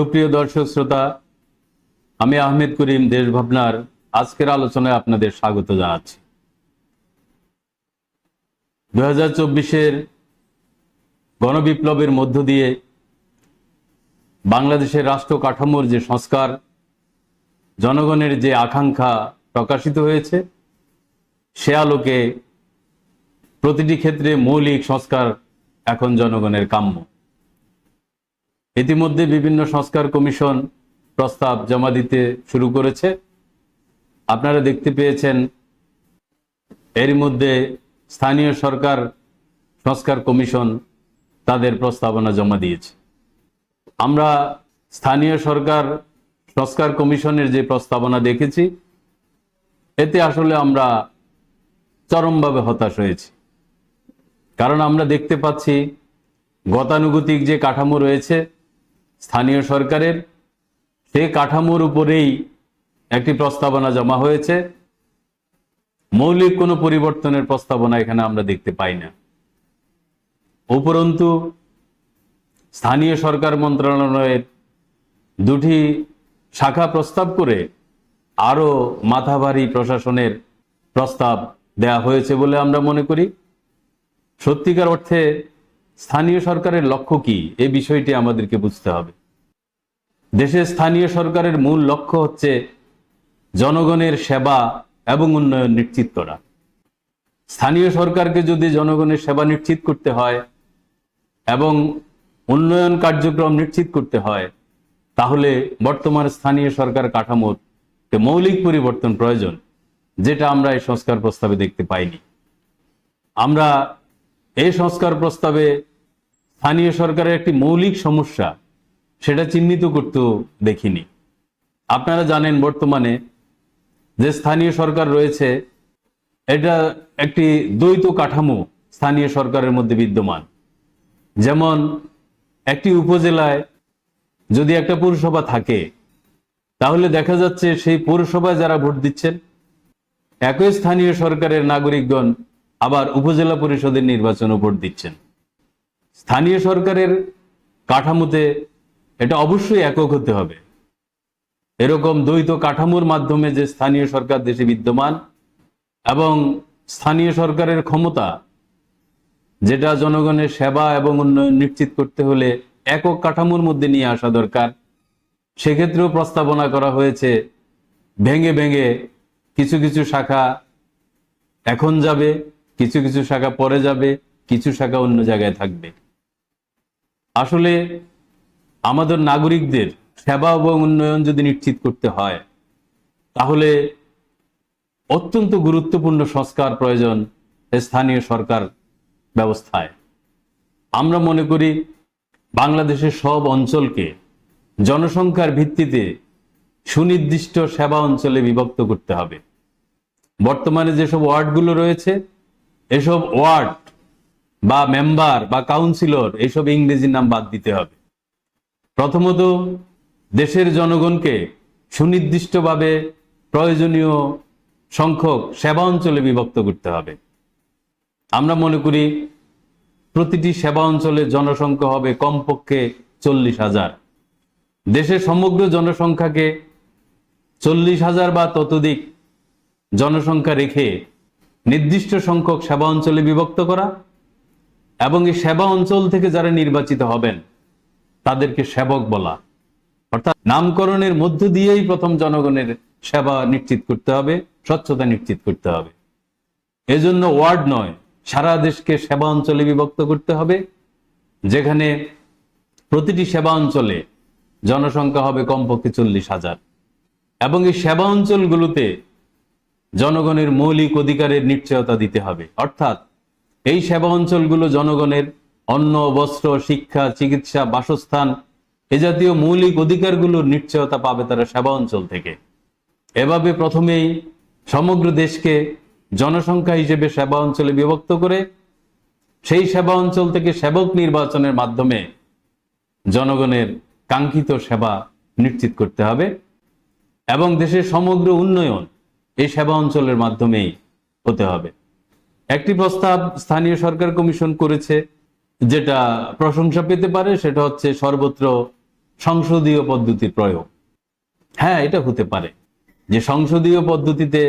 সুপ্রিয় দর্শক শ্রোতা, আমি আহমেদ করিম দেশ ভাবনার আজকের আলোচনায় আপনাদের স্বাগত জানাচ্ছি। দু হাজার চব্বিশের গণবিপ্লবের মধ্য দিয়ে বাংলাদেশের রাষ্ট্র কাঠামোর যে সংস্কার, জনগণের যে আকাঙ্ক্ষা প্রকাশিত হয়েছে, সে আলোকে প্রতিটি ক্ষেত্রে মৌলিক সংস্কার এখন জনগণের কাম্য। ইতিমধ্যে বিভিন্ন সংস্কার কমিশন প্রস্তাব জমা দিতে শুরু করেছে। আপনারা দেখতে পেয়েছেন এর মধ্যে স্থানীয় সরকার সংস্কার কমিশন তাদের প্রস্তাবনা জমা দিয়েছে। আমরা স্থানীয় সরকার সংস্কার কমিশনের যে প্রস্তাবনা দেখেছি, এতে আসলে আমরা চরমভাবে হতাশ হয়েছি। কারণ আমরা দেখতে পাচ্ছি গতানুগতিক যে কাঠামো রয়েছে স্থানীয় সরকারের সেই কাঠামোর উপরেই একটি প্রস্তাবনা জমা হয়েছে। মৌলিক কোনো পরিবর্তনের প্রস্তাবনা এখানে আমরা দেখতে পাই না। উপরন্তু, স্থানীয় সরকার মন্ত্রণালয়ের দুটি শাখা প্রস্তাব করে আরও মাথাভারী প্রশাসনের প্রস্তাব দেয়া হয়েছে বলে আমরা মনে করি। সত্যিকার অর্থে স্থানীয় সরকারের লক্ষ্য কি? এ বিষয়টি আমাদেরকে বুঝতে হবে। দেশের স্থানীয় সরকারের মূল লক্ষ্য হচ্ছে জনগণের সেবা এবং উন্নয়ন নিশ্চিত করা। স্থানীয় সরকারকে যদি জনগণের সেবা নিশ্চিত করতে হয় এবং উন্নয়ন কার্যক্রম নিশ্চিত করতে হয়, তাহলে বর্তমান স্থানীয় সরকার কাঠামোর মৌলিক পরিবর্তন প্রয়োজন, যেটা আমরা এই সংস্কার প্রস্তাবে দেখতে পাইনি। আমরা এই সংস্কার প্রস্তাবে স্থানীয় সরকারের একটি মৌলিক সমস্যা, সেটা চিহ্নিত করতেও দেখিনি। আপনারা জানেন বর্তমানে যে স্থানীয় সরকার রয়েছে, এটা একটি দ্বৈত কাঠামো স্থানীয় সরকারের মধ্যে বিদ্যমান। যেমন, একটি উপজেলায় যদি একটা পৌরসভা থাকে, তাহলে দেখা যাচ্ছে সেই পৌরসভায় যারা ভোট দিচ্ছেন, একই স্থানীয় সরকারের নাগরিকগণ আবার উপজেলা পরিষদের নির্বাচনে ভোট দিচ্ছেন। স্থানীয় সরকারের কাঠামোতে এটা অবশ্যই একক হতে হবে। এরকম দ্বৈত কাঠামোর মাধ্যমে যে স্থানীয় সরকার দেশে বিদ্যমান এবং স্থানীয় সরকারের ক্ষমতা, যেটা জনগণের সেবা এবং উন্নয়ন নিশ্চিত করতে হলে একক কাঠামোর মধ্যে নিয়ে আসা দরকার, সেক্ষেত্রেও প্রস্তাবনা করা হয়েছে, ভেঙে ভেঙে কিছু কিছু শাখা এখন যাবে, কিছু কিছু শাখা পরে যাবে, কিছু শাখা অন্য জায়গায় থাকবে। আসলে আমাদের নাগরিকদের সেবা এবং উন্নয়ন যদি নিশ্চিত করতে হয়, তাহলে অত্যন্ত গুরুত্বপূর্ণ সংস্কার প্রয়োজন স্থানীয় সরকার ব্যবস্থায়। আমরা মনে করি বাংলাদেশের সব অঞ্চলকে জনসংখ্যার ভিত্তিতে সুনির্দিষ্ট সেবা অঞ্চলে বিভক্ত করতে হবে। বর্তমানে যেসব ওয়ার্ডগুলো রয়েছে, এসব ওয়ার্ড বা মেম্বার বা কাউন্সিলর এইসব ইংরেজির নাম বাদ দিতে হবে। প্রথমত, দেশের জনগণকে সুনির্দিষ্টভাবে প্রয়োজনীয় সংখ্যক সেবা অঞ্চলে বিভক্ত করতে হবে। আমরা মনে করি, প্রতিটি সেবা অঞ্চলে জনসংখ্যা হবে কমপক্ষে চল্লিশ হাজার। দেশের সমগ্র জনসংখ্যাকে চল্লিশ হাজার বা ততোধিক জনসংখ্যা রেখে নির্দিষ্ট সংখ্যক সেবা অঞ্চলে বিভক্ত করা এবং এই সেবা অঞ্চল থেকে যারা নির্বাচিত হবেন, তাদেরকে সেবক বলা। অর্থাৎ নামকরণের মধ্য দিয়েই প্রথম জনগণের সেবা নিশ্চিত করতে হবে, স্বচ্ছতা নিশ্চিত করতে হবে। এজন্য ওয়ার্ড নয়, সারা দেশকে সেবা অঞ্চলে বিভক্ত করতে হবে, যেখানে প্রতিটি সেবা অঞ্চলে জনসংখ্যা হবে কমপক্ষে চল্লিশ হাজার। এবং এই সেবা অঞ্চলগুলোতে জনগণের মৌলিক অধিকারের নিশ্চয়তা দিতে হবে। অর্থাৎ এই সেবা অঞ্চলগুলো জনগণের অন্ন, বস্ত্র, শিক্ষা, চিকিৎসা, বাসস্থান, এ জাতীয় মৌলিক অধিকারগুলোর নিশ্চয়তা পাবে তারা সেবা অঞ্চল থেকে। এভাবে প্রথমেই সমগ্র দেশকে জনসংখ্যা হিসেবে সেবা অঞ্চলে বিভক্ত করে, সেই সেবা অঞ্চল থেকে সেবক নির্বাচনের মাধ্যমে জনগণের কাঙ্ক্ষিত সেবা নিশ্চিত করতে হবে এবং দেশের সমগ্র উন্নয়ন এই সেবা অঞ্চলের মাধ্যমেই হতে হবে। একটি প্রস্তাব স্থানীয় সরকার কমিশন করেছে, যেটা প্রশংসা পেতে পারে, সেটা হচ্ছে সর্বত্র সংসদীয় পদ্ধতির প্রয়োগ। হ্যাঁ এটা হতে পারে যে সংসদীয় পদ্ধতিতে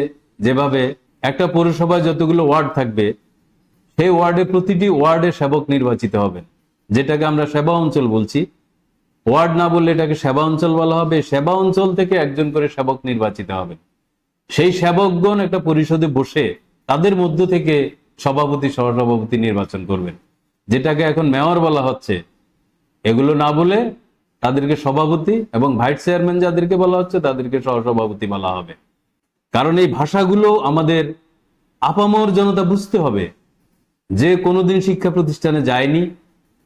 যেভাবে একটা পৌরসভায় যতগুলো ওয়ার্ড থাকবে, সেই ওয়ার্ডে প্রতিটি ওয়ার্ডে সেবক নির্বাচিত হবেন, যেটাকে আমরা সেবা অঞ্চল বলছি। ওয়ার্ড না বললে এটাকে সেবা অঞ্চল বলা হবে, সেবা অঞ্চল থেকে একজন করে সেবক নির্বাচিত হবেন। সেই সেবকগণ একটা পরিষদে বসে তাদের মধ্য থেকে সভাপতি, সহসভাপতি নির্বাচন করবেন। যেটাকে এখন মেয়র বলা হচ্ছে। এগুলো না বলে তাদেরকে সভাপতি এবং ভাইস চেয়ারম্যান যাদেরকে বলা হচ্ছে, তাদেরকে সহসভাপতি বলা হবে। কারণ এই ভাষাগুলো আমাদের আপামর জনতা বুঝতে হবে। যে কোনোদিন শিক্ষা প্রতিষ্ঠানে যায়নি,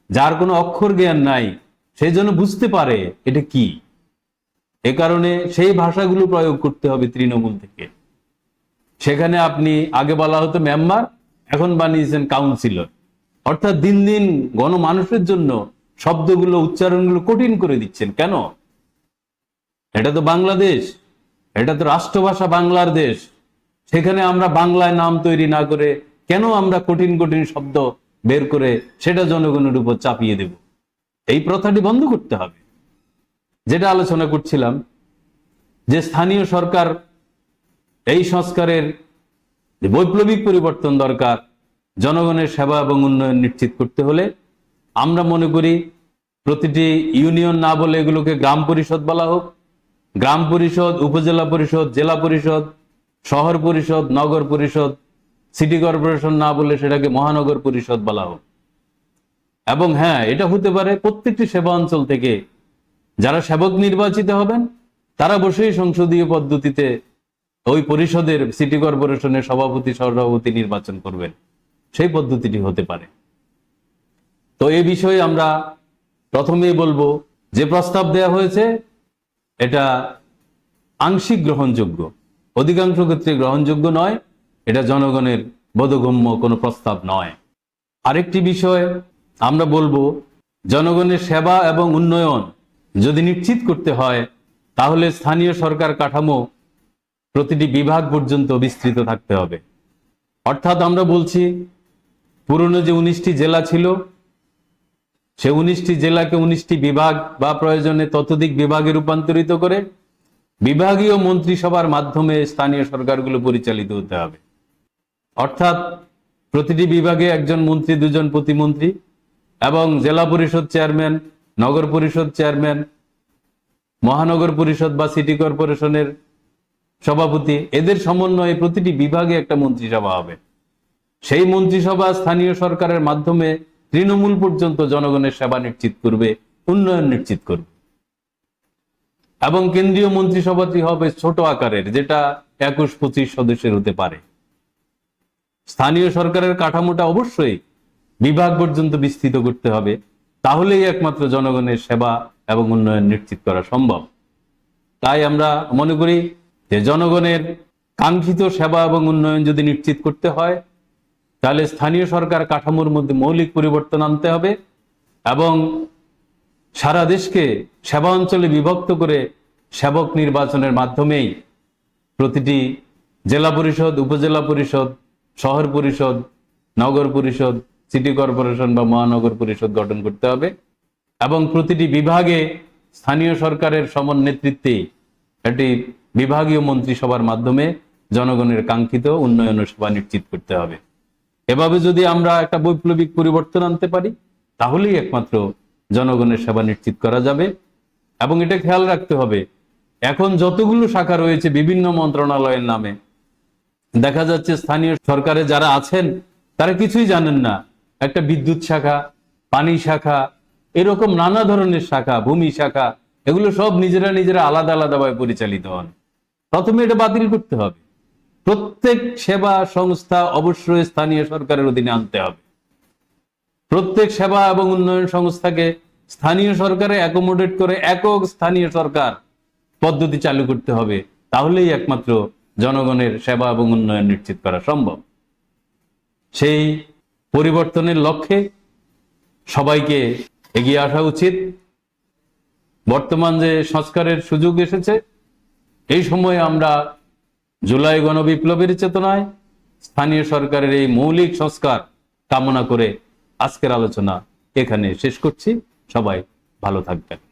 যার কোনো অক্ষর জ্ঞান নাই সেই জন্য বুঝতে পারে এটা কি। এ কারণে সেই ভাষাগুলো প্রয়োগ করতে হবে তৃণমূল থেকে। সেখানে আপনি, আগে বলা হতো মেম্বার, এখন বানিয়েছেন কাউন্সিলর। অর্থাৎ দিন দিন গণমানুষের জন্য শব্দগুলো, উচ্চারণগুলো কঠিন করে দিচ্ছেন। কেন? এটা তো বাংলাদেশ, এটা তো রাষ্ট্রভাষা বাংলার দেশ। সেখানে আমরা বাংলায় নাম তৈরি না করে কেন আমরা কঠিন কঠিন শব্দ বের করে সেটা জনগণের উপর চাপিয়ে দেব? এই প্রথাটি বন্ধ করতে হবে। যেটা আলোচনা করছিলাম, যে স্থানীয় সরকার এই সংস্কারের বৈপ্লবিক পরিবর্তন দরকার, জনগণের সেবা এবং উন্নয়ন নিশ্চিত করতে হলে আমরা মনে করি প্রতিটি ইউনিয়ন না বলে এগুলোকে গ্রাম পরিষদ বলা হোক। গ্রাম পরিষদ, উপজেলা পরিষদ, জেলা পরিষদ, শহর পরিষদ, নগর পরিষদ, সিটি কর্পোরেশন না বলে সেটাকে মহানগর পরিষদ বলা হোক। এবং হ্যাঁ এটা হতে পারে প্রত্যেকটি সেবা অঞ্চল থেকে যারা সেবক নির্বাচিত হবেন, তারা বসেই সংসদীয় পদ্ধতিতে ওই পরিষদের সিটি কর্পোরেশনের সভাপতি, সহসভাপতি নির্বাচন করবেন। সেই পদ্ধতিটি হতে পারে। তো এ বিষয়ে আমরা প্রথমেই বলব, যে প্রস্তাব দেয়া হয়েছে, এটা আংশিক গ্রহণযোগ্য। অধিকাংশ ক্ষেত্রে গ্রহণযোগ্য নয়, এটা জনগণের বোধগম্য কোনো প্রস্তাব নয়। আরেকটি বিষয় আমরা বলব, জনগণের সেবা এবং উন্নয়ন যদি নিশ্চিত করতে হয়, তাহলে স্থানীয় সরকার কাঠামো প্রতিটি বিভাগ পর্যন্ত বিস্তৃত থাকতে হবে। অর্থাৎ আমরা বলছি, পুরনো যে উনিশটি জেলা ছিল, সে উনিশটি জেলাকে উনিশটি বিভাগ বা প্রয়োজনে ততোধিক বিভাগে রূপান্তরিত করে বিভাগীয় মন্ত্রিসভার মাধ্যমে স্থানীয় সরকারগুলো পরিচালিত হতে হবে। অর্থাৎ প্রতিটি বিভাগে একজন মন্ত্রী, দুজন প্রতিমন্ত্রী এবং জেলা পরিষদ চেয়ারম্যান, নগর পরিষদ চেয়ারম্যান, মহানগর পরিষদ বা সিটি কর্পোরেশনের সভাপতি, এদের সমন্বয়ে প্রতিটি বিভাগে একটা মন্ত্রিসভা হবে। সেই মন্ত্রিসভা স্থানীয় সরকারের মাধ্যমে তৃণমূল পর্যন্ত জনগণের সেবা নিশ্চিত করবে, উন্নয়ন নিশ্চিত করবে। এবং কেন্দ্রীয় মন্ত্রিসভাটি হবে ছোট আকারের, যেটা একুশ পঁচিশ সদস্যের হতে পারে। স্থানীয় সরকারের কাঠামোটা অবশ্যই বিভাগ পর্যন্ত বিস্তৃত করতে হবে, তাহলেই একমাত্র জনগণের সেবা এবং উন্নয়ন নিশ্চিত করা সম্ভব। তাই আমরা মনে করি যে জনগণের কাঙ্ক্ষিত সেবা এবং উন্নয়ন যদি নিশ্চিত করতে হয়, তাহলে স্থানীয় সরকার কাঠামোর মধ্যে মৌলিক পরিবর্তন আনতে হবে এবং সারা দেশকে সেবা অঞ্চলে বিভক্ত করে সেবক নির্বাচনের মাধ্যমেই প্রতিটি জেলা পরিষদ, উপজেলা পরিষদ, শহর পরিষদ, নগর পরিষদ, সিটি কর্পোরেশন বা মহানগর পরিষদ গঠন করতে হবে এবং প্রতিটি বিভাগে স্থানীয় সরকারের সমন নেতৃত্বে একটি বিভাগীয় মন্ত্রিসভার মাধ্যমে জনগণের কাঙ্ক্ষিত উন্নয়ন সেবা নিশ্চিত করতে হবে। এভাবে যদি আমরা একটা বৈপ্লবিক পরিবর্তন আনতে পারি, তাহলেই একমাত্র জনগণের সেবা নিশ্চিত করা যাবে। এবং এটা খেয়াল রাখতে হবে, এখন যতগুলো শাখা রয়েছে বিভিন্ন মন্ত্রণালয়ের নামে, দেখা যাচ্ছে স্থানীয় সরকারে যারা আছেন, তারা কিছুই জানেন না। একটা বিদ্যুৎ শাখা, পানি শাখা, এরকম নানা ধরনের শাখা, ভূমি শাখা, এগুলো সব নিজেরা নিজেরা আলাদা আলাদাভাবে পরিচালিত হন। প্রথমে এটা বাতিল করতে হবে। প্রত্যেক সেবা সংস্থা অবশ্যই স্থানীয় সরকারের অধীনে আনতে হবে। প্রত্যেক সেবা এবং উন্নয়ন সংস্থাকে স্থানীয় সরকারে অ্যাকোমোডেট করে একক স্থানীয় সরকার পদ্ধতি চালু করতে হবে। তাহলেই একমাত্র জনগণের সেবা এবং উন্নয়ন নিশ্চিত করা সম্ভব। সেই পরিবর্তনের লক্ষ্যে সবাইকে এগিয়ে আসা উচিত। বর্তমান যে সংস্কারের সুযোগ এসেছে এই সময়ে আমরা জুলাই গণবিপ্লবের চেতনায় স্থানীয় সরকারের এই মৌলিক সংস্কার কামনা করে আজকের আলোচনা এখানে শেষ করছি। সবাই ভালো থাকবেন।